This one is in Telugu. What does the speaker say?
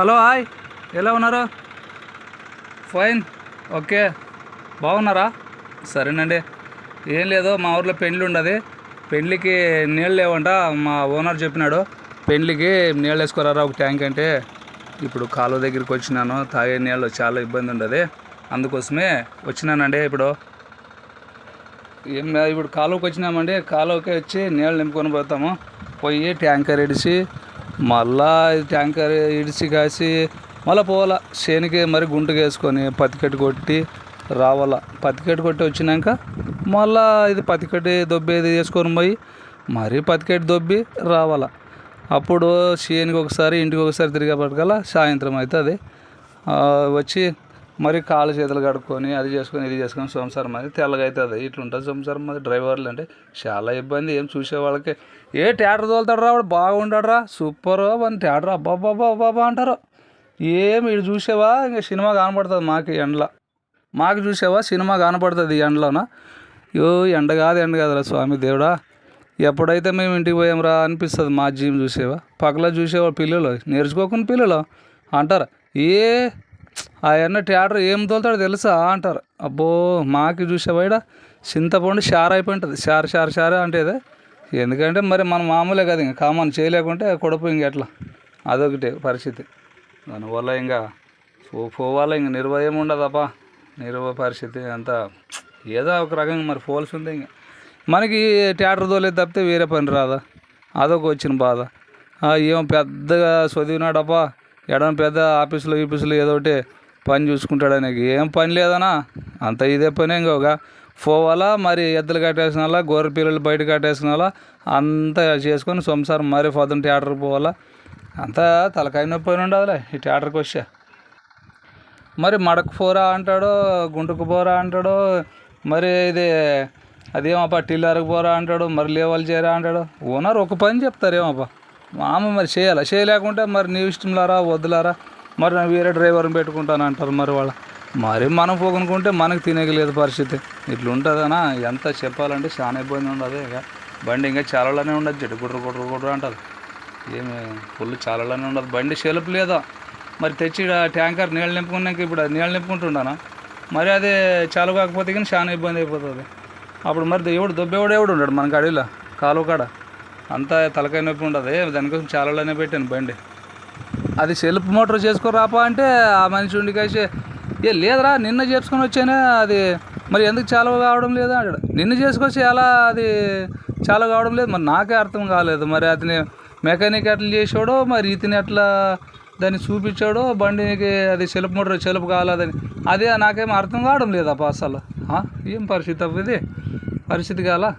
హలో హాయ్ ఎలా ఉన్నారు? Fine okay. బాగున్నారా? సరేనండి. ఏం లేదు మా ఊర్లో పెళ్ళి ఉండదు. పెళ్ళికి నీళ్ళు లేవంట మా ఓనర్ చెప్పినాడు. పెళ్ళికి నీళ్ళు వేసుకోరారా ఒక ట్యాంక్ అంటే. ఇప్పుడు కాలువ దగ్గరికి వచ్చినాను తాగే నీళ్ళు చాలా ఇబ్బంది ఉండదు. అందుకోసమే వచ్చినానండి ఇప్పుడు. ఏం ఇప్పుడు కాలువకి వచ్చినామండి కాలువకి వచ్చి నీళ్ళు నింపుకొని పోతాము. పోయి ట్యాంకర్ ఇడిచి మళ్ళా ట్యాంకర్ ఇడిచి కాసి మళ్ళీ పోవాలా. చేనికి మరి గుంటకు వేసుకొని పత్తికట్టు కొట్టి రావాలా. పత్తికట్టు కొట్టి వచ్చినాక మళ్ళా ఇది పత్తికట్టి దొబ్బేది వేసుకొని పోయి మరీ పత్తికట్టు దొబ్బి రావాలా. అప్పుడు చేనికి ఒకసారి ఇంటికి ఒకసారి తిరిగేపటికల్లా సాయంత్రం అవుతుంది వచ్చి మరి కాళ్ళు చేతులు కడుక్కొని అది చేసుకొని ఇది చేసుకొని సంసారం అది తెల్లగా అవుతుంది ఇట్లుంటుంది సంసారం అది డ్రైవర్లు అంటే చాలా ఇబ్బంది. ఏం చూసే వాళ్ళకి. ఏ థియేటర్ తోలుతాడు రా వాడు? బాగుంటాడు రా సూపర్. అని థియేటర్ అబ్బాబ్బా అబ్బాబా అంటారు. ఏం ఇటు చూసేవా? ఇంకా సినిమా కనపడుతుంది మాకు ఎండలో. మాకు చూసేవా? సినిమా కనపడుతుంది ఈ ఎండలోన. యో ఎండ కాదు ఎండ కాదురా స్వామి దేవుడా. ఎప్పుడైతే మేము ఇంటికి పోయాంరా అనిపిస్తుంది మా జీమ్ చూసేవా? పక్కల చూసేవా పిల్లలు. నేర్చుకోకుండా పిల్లలు అంటారు. ఏ ఆయన ట్యాడర్ ఏం తోలుతాడో తెలుసా అంటారు. అబ్బో మాకి బయట చింతపండు షార్ అయిపోయి ఉంటుంది షార్ షార్ షార్ అంటే ఎందుకంటే మరి మనం మామూలే కదా ఇంకా. కామన్ చేయలేకుంటే కొడుపు ఇంక ఎట్లా? అదొకటి పరిస్థితి. దానివల్ల ఇంకా పో పోవాలి ఇంక నిర్వయం ఉండదప్పా. నిర్వ పరిస్థితి అంతా ఏదో ఒక రకంగా మరి పోల్సి ఉంది ఇంకా. మనకి ట్యాటర్ తోలేదు తప్పితే వేరే పని రాదా? అదొక వచ్చిన బాధ. ఏమో ఏం పెద్దగా చదివినాడప్పా. ఎడమ పెద్ద ఆఫీసులో గీఫీసులో ఏదో ఒకటి పని చూసుకుంటాడు ఆయనకి ఏం పని లేదనా అంత ఇదే పని ఇంకొక పోవాలా మరి ఎద్దులు కట్టేసినాలా గొర్రె పిల్లలు బయట కట్టేసినాలా అంతా చేసుకొని సంసారం మరి పొద్దున థియేటర్కి పోవాలా. అంతా తలకాయ నొప్పి ఉండదులే ఈ థియేటర్కి వచ్చా మరి మడకు పోరా అంటాడు గుంటుకు పోరా అంటాడో మరి ఇది అదేమప్పా టిల్లర్కి పోరా అంటాడు మరి లేవాలి చేయరా అంటాడు. ఓనర్ ఒక పని చెప్తారేమప్పా మామ మరి చేయాలా? చేయలేకుంటే మరి నీ ఇష్టంలారా వద్దులారా? మరి నేను వేరే డ్రైవర్ని పెట్టుకుంటాను అంటారు మరి వాళ్ళ. మరి మనం పోగొనుకుంటే మనకు తినేయలేదు పరిస్థితి. ఇట్లా ఉంటుందనా ఎంత చెప్పాలంటే చాలా ఇబ్బంది ఉండదు ఇక. బండి ఇంకా చాలలోనే ఉండదు. జడ్డు గుడ్రు గుడ్రు గుడ్రు అంటుంది. ఏమి ఫుల్ చాలలోనే ఉండదు. బండి షెల్ఫ్ లేదా మరి తెచ్చి ట్యాంకర్ నీళ్ళు నింపుకున్నాక ఇప్పుడు అది నీళ్ళు నింపుకుంటున్నాను మరి అది చాలు కాకపోతే కానీ చాలా ఇబ్బంది అయిపోతుంది. అప్పుడు మరి ఎవడు దొబ్బేవాడు ఎవడు ఉన్నాడు మనకు అడవిలో కాలువ కాడ. అంతా తలకాయ నొప్పి ఉండదు. దానికోసం చాలలోనే పెట్టాను బండి. అది సెల్ఫ్ మోటార్ చేసుకోరాపా అంటే ఆ మనిషి ఉండి కలిసి ఏ లేదురా నిన్న చేసుకొని వచ్చానే అది మరి ఎందుకు చాలా కావడం లేదు? అంటాడు. నిన్న చేసుకొచ్చి ఎలా అది చాలా కావడం లేదు? మరి నాకే అర్థం కాలేదు. మరి అతని మెకానిక్ ఎట్లా చేసాడో మరి ఇతని ఎట్లా దాన్ని చూపించాడో బండికి అది సెల్ఫ్ మోటార్ సెల్ఫ్ కాలేదని. అదే నాకేం అర్థం కావడం లేదప్పా అసలు ఏం పరిస్థితి అవ్వ ఇది? పరిస్థితి కాలా?